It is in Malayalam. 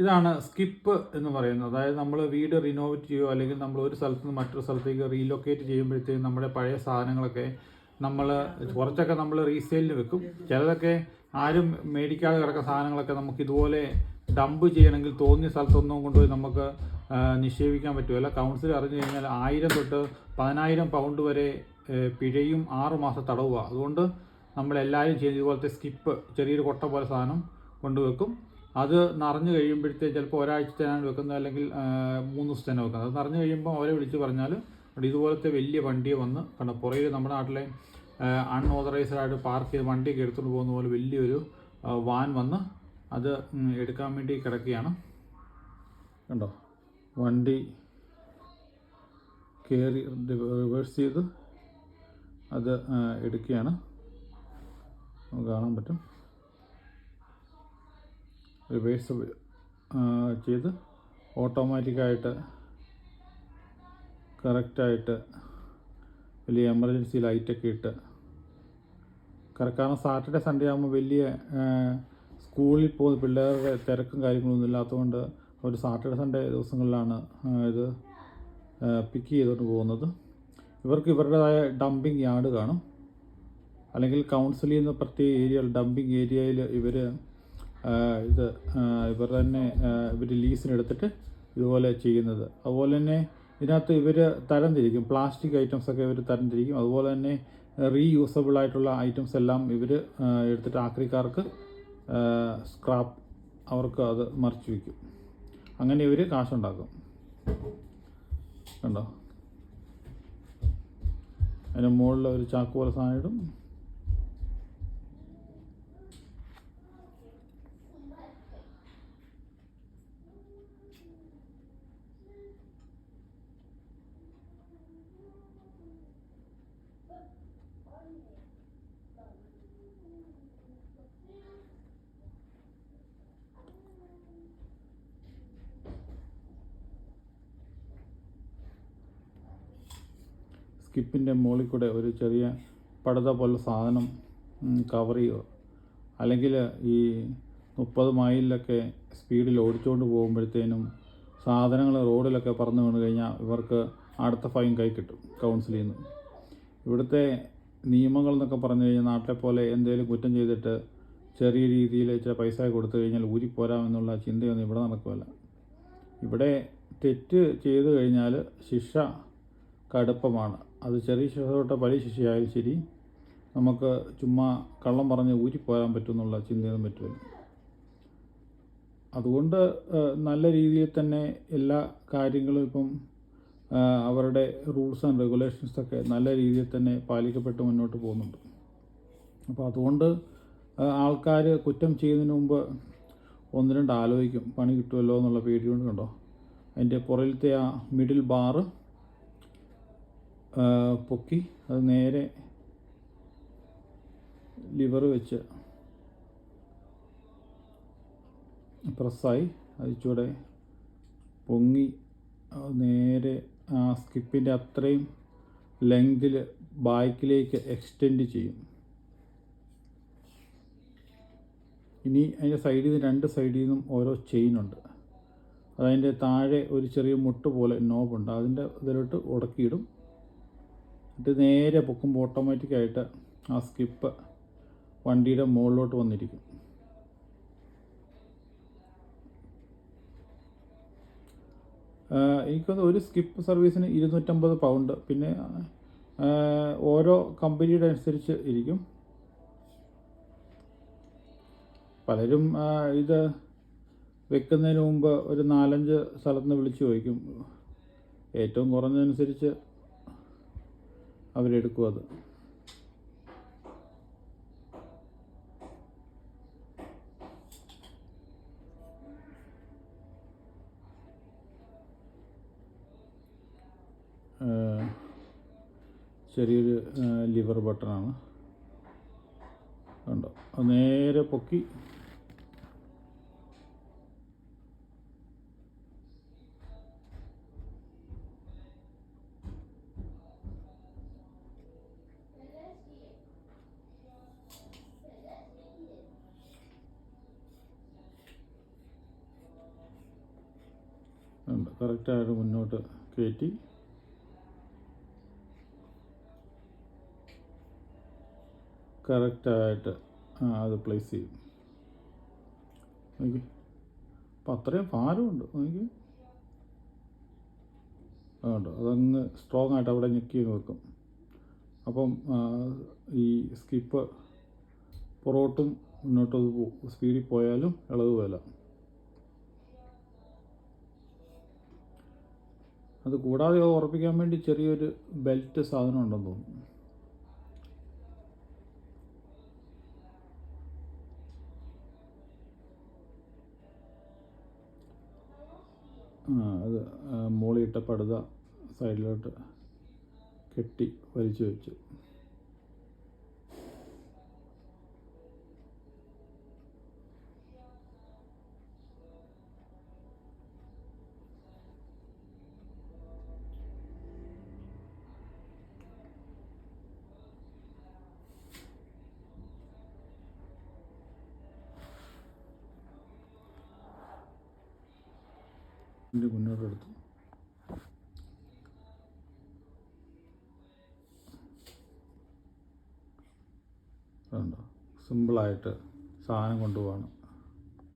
ഇതാണ് സ്കിപ്പ് എന്ന് പറയുന്നത്. അതായത് നമ്മൾ വീട് റിനോവേറ്റ് ചെയ്യുകയോ അല്ലെങ്കിൽ നമ്മൾ ഒരു സ്ഥലത്ത് നിന്ന് മറ്റൊരു സ്ഥലത്തേക്ക് റീലൊക്കേറ്റ് ചെയ്യുമ്പോഴത്തേക്കും നമ്മുടെ പഴയ സാധനങ്ങളൊക്കെ നമ്മൾ കുറച്ചൊക്കെ നമ്മൾ റീസെയിലിന് വെക്കും. ചിലതൊക്കെ ആരും മേടിക്കാതെ കിടക്കുന്ന സാധനങ്ങളൊക്കെ നമുക്ക് ഇതുപോലെ ഡംപ് ചെയ്യണമെങ്കിൽ തോന്നിയ സ്ഥലത്തൊന്നും കൊണ്ടുപോയി നമുക്ക് നിക്ഷേപിക്കാൻ പറ്റുമല്ല കൗൺസിൽ അറിഞ്ഞു കഴിഞ്ഞാൽ ആയിരം തൊട്ട് പതിനായിരം പൗണ്ട് വരെ പിഴയും ആറ് മാസം തടവുക അതുകൊണ്ട് നമ്മളെല്ലാവരും ചെയ്യുന്ന ഇതുപോലത്തെ സ്കിപ്പ് ചെറിയൊരു കൊട്ട പോലെ സാധനം കൊണ്ടുവെക്കും അത് നിറഞ്ഞു കഴിയുമ്പോഴത്തേക്ക് ചിലപ്പോൾ ഒരാഴ്ചത്തേനാണ് വെക്കുന്നത് അല്ലെങ്കിൽ മൂന്ന് ദിവസത്തേനെ വെക്കുന്നത് അത് നിറഞ്ഞു കഴിയുമ്പോൾ അവരെ വിളിച്ച് പറഞ്ഞാൽ ഇതുപോലത്തെ വലിയ വണ്ടി വന്ന് കണ്ട പുറകിൽ നമ്മുടെ നാട്ടിലെ അൺഓതറൈസ്ഡ് ആയിട്ട് പാർക്ക് ചെയ്ത് വണ്ടിയൊക്കെ എടുത്തുകൊണ്ട് പോകുന്ന പോലെ വലിയൊരു വാൻ വന്ന് അത് എടുക്കാൻ വേണ്ടി കിടക്കുകയാണ്. കണ്ടോ വണ്ടി കയറി റിവേഴ്സ് ചെയ്ത് അത് എടുക്കുകയാണ്. കാണാൻ പറ്റും. റിവേഴ്സ് ചെയ്ത് ഓട്ടോമാറ്റിക്കായിട്ട് കറക്റ്റായിട്ട് വലിയ എമർജൻസി ലൈറ്റൊക്കെ ഇട്ട് കാരണം സാറ്റർഡേ സൺഡേ ആകുമ്പോൾ വലിയ സ്കൂളിൽ പോകുന്ന പിള്ളേരുടെ തിരക്കും കാര്യങ്ങളൊന്നും ഇല്ലാത്തതുകൊണ്ട് അവർ സാറ്റർഡേ സൺഡേ ദിവസങ്ങളിലാണ് ഇത് പിക്ക് ചെയ്തുകൊണ്ട് പോകുന്നത്. ഇവർക്ക് ഇവരുടേതായ ഡംപിങ് യാർഡ് കാണും. അല്ലെങ്കിൽ കൗൺസിലിൽ നിന്ന് പ്രത്യേക ഏരിയ ഡംപിങ് ഏരിയയിൽ ഇവർ ഇത് ഇവർ തന്നെ ഇവർ ലീസിനെടുത്തിട്ട് ഇതുപോലെ ചെയ്യുന്നത്. അതുപോലെ തന്നെ ഇതിനകത്ത് ഇവർ തരംതിരിക്കും. പ്ലാസ്റ്റിക് ഐറ്റംസ് ഒക്കെ ഇവർ തരംതിരിക്കും. അതുപോലെ തന്നെ റീയൂസബിൾ ആയിട്ടുള്ള ഐറ്റംസ് എല്ലാം ഇവർ എടുത്തിട്ട് ആക്രിക്കാർക്ക് സ്ക്രാപ്പ് അവർക്ക് അത് മറിച്ച് വയ്ക്കും. അങ്ങനെ ഇവർ കാശുണ്ടാക്കും. കണ്ടോ? അതിന് മുകളിൽ ഒരു ചാക്ക് പോലെ സാധനം ഇടും. സ്കിപ്പിന്റെ മുകളിൽ കൂടെ ഒരു ചെറിയ പടുത പോലെ സാധനം കവർ ചെയ്യുക. അല്ലെങ്കിൽ ഈ മുപ്പത് മൈലിലൊക്കെ സ്പീഡിൽ ഓടിച്ചുകൊണ്ട് പോകുമ്പോഴത്തേനും സാധനങ്ങൾ റോഡിലൊക്കെ പറന്ന് വീണ് കഴിഞ്ഞാൽ ഇവർക്ക് അടുത്ത ഫൈൻ കൈ കിട്ടും കൗൺസിലിൽ നിന്ന് ഇവിടുത്തെ നിയമങ്ങൾ എന്നൊക്കെ പറഞ്ഞു കഴിഞ്ഞാൽ നാട്ടിലെ പോലെ എന്തെങ്കിലും കുറ്റം ചെയ്തിട്ട് ചെറിയ രീതിയിൽ ചില പൈസ കൊടുത്തു കഴിഞ്ഞാൽ ഊരിപ്പോരാമെന്നുള്ള ചിന്തയൊന്നും ഇവിടെ നടക്കുകയല്ല ഇവിടെ തെറ്റ് ചെയ്തു കഴിഞ്ഞാൽ ശിക്ഷ കടുപ്പമാണ്. അത് ചെറിയ ശിക്ഷ വലിയ ശിക്ഷയായാലും ശരി നമുക്ക് ചുമ്മാ കള്ളം പറഞ്ഞ് ഊരിപ്പോരാൻ പറ്റുമെന്നുള്ള ചിന്തയൊന്നും പറ്റുമല്ലോ അതുകൊണ്ട് നല്ല രീതിയിൽ തന്നെ എല്ലാ കാര്യങ്ങളും ഇപ്പം അവരുടെ റൂൾസ് ആൻഡ് റെഗുലേഷൻസൊക്കെ നല്ല രീതിയിൽ തന്നെ പാലിക്കപ്പെട്ട് മുന്നോട്ട് പോകുന്നുണ്ട്. അപ്പോൾ അതുകൊണ്ട് ആൾക്കാർ കുറ്റം ചെയ്യുന്നതിന് മുമ്പ് ഒന്ന് രണ്ട് ആലോചിക്കും പണി കിട്ടുമല്ലോ എന്നുള്ള പേടി കൊണ്ട് കണ്ടോ? അതിന്റെ പുറകിലത്തെ ആ മിഡിൽ ബാറ് പൊക്കി അത് നേരെ ലിവർ വെച്ച് പ്രസ്സായി. അതിച്ചൂടെ പൊങ്ങി. നേരെ ആ സ്കിപ്പിന്റെ അത്രയും ലെങ്തിൽ ബാക്കിലേക്ക് എക്സ്റ്റെൻഡ് ചെയ്യും. ഇനി അതിന്റെ സൈഡിൽ നിന്ന് രണ്ട് സൈഡിൽ നിന്നും ഓരോ ചെയിനുണ്ട് അതതിന്റെ താഴെ ഒരു ചെറിയ മുട്ട് പോലെ നോബുണ്ട് അതിന്റെ ഇതിലോട്ട് ഉടക്കിയിടും. എന്നിട്ട് നേരെ പൊക്കുമ്പോൾ ഓട്ടോമാറ്റിക്കായിട്ട് ആ സ്കിപ്പ് വണ്ടിയുടെ മുകളിലോട്ട് വന്നിരിക്കും. എനിക്കത് ഒരു സ്കിപ്പ് സർവീസിന് ഇരുന്നൂറ്റമ്പത് പൗണ്ട് പിന്നെ ഓരോ കമ്പനിയുടെ അനുസരിച്ച് ഇരിക്കും. പലരും ഇത് വെക്കുന്നതിന് മുമ്പ് ഒരു നാലഞ്ച് സ്ഥലത്ത് നിന്ന് വിളിച്ച് ചോദിക്കും. ഏറ്റവും കുറഞ്ഞതനുസരിച്ച് അവരെടുക്കും അത്. ചെറിയൊരു ലിവർ ബട്ടണാണ്. കണ്ടോ? നേരെ പൊക്കി കറക്റ്റായിട്ട് മുന്നോട്ട് കയറ്റി കറക്റ്റായിട്ട് അത് പ്ലേസ് ചെയ്യും. നോക്കി അപ്പം അത്രയും ഭാരമുണ്ട് നോക്കി അതുകൊണ്ട് അതങ്ങ് സ്ട്രോങ് ആയിട്ട് അവിടെ ഞെക്കി വെക്കും. അപ്പം ഈ സ്കിപ്പ് പുറോട്ടും മുന്നോട്ടും സ്പീഡിൽ പോയാലും ഇളവ് പോല അത് കൂടാതെ ഉറപ്പിക്കാൻ വേണ്ടി ചെറിയൊരു ബെൽറ്റ് സാധനം ഉണ്ടെന്ന് തോന്നുന്നു. ആ അത് മോളിയിട്ട പടുത സൈഡിലോട്ട് കെട്ടി വലിച്ചു വെച്ചു. ഇതിന്റെ മുന്നോട്ടെടുത്തു അതുണ്ടോ സിമ്പിളായിട്ട് സാധനം കൊണ്ടുപോകണം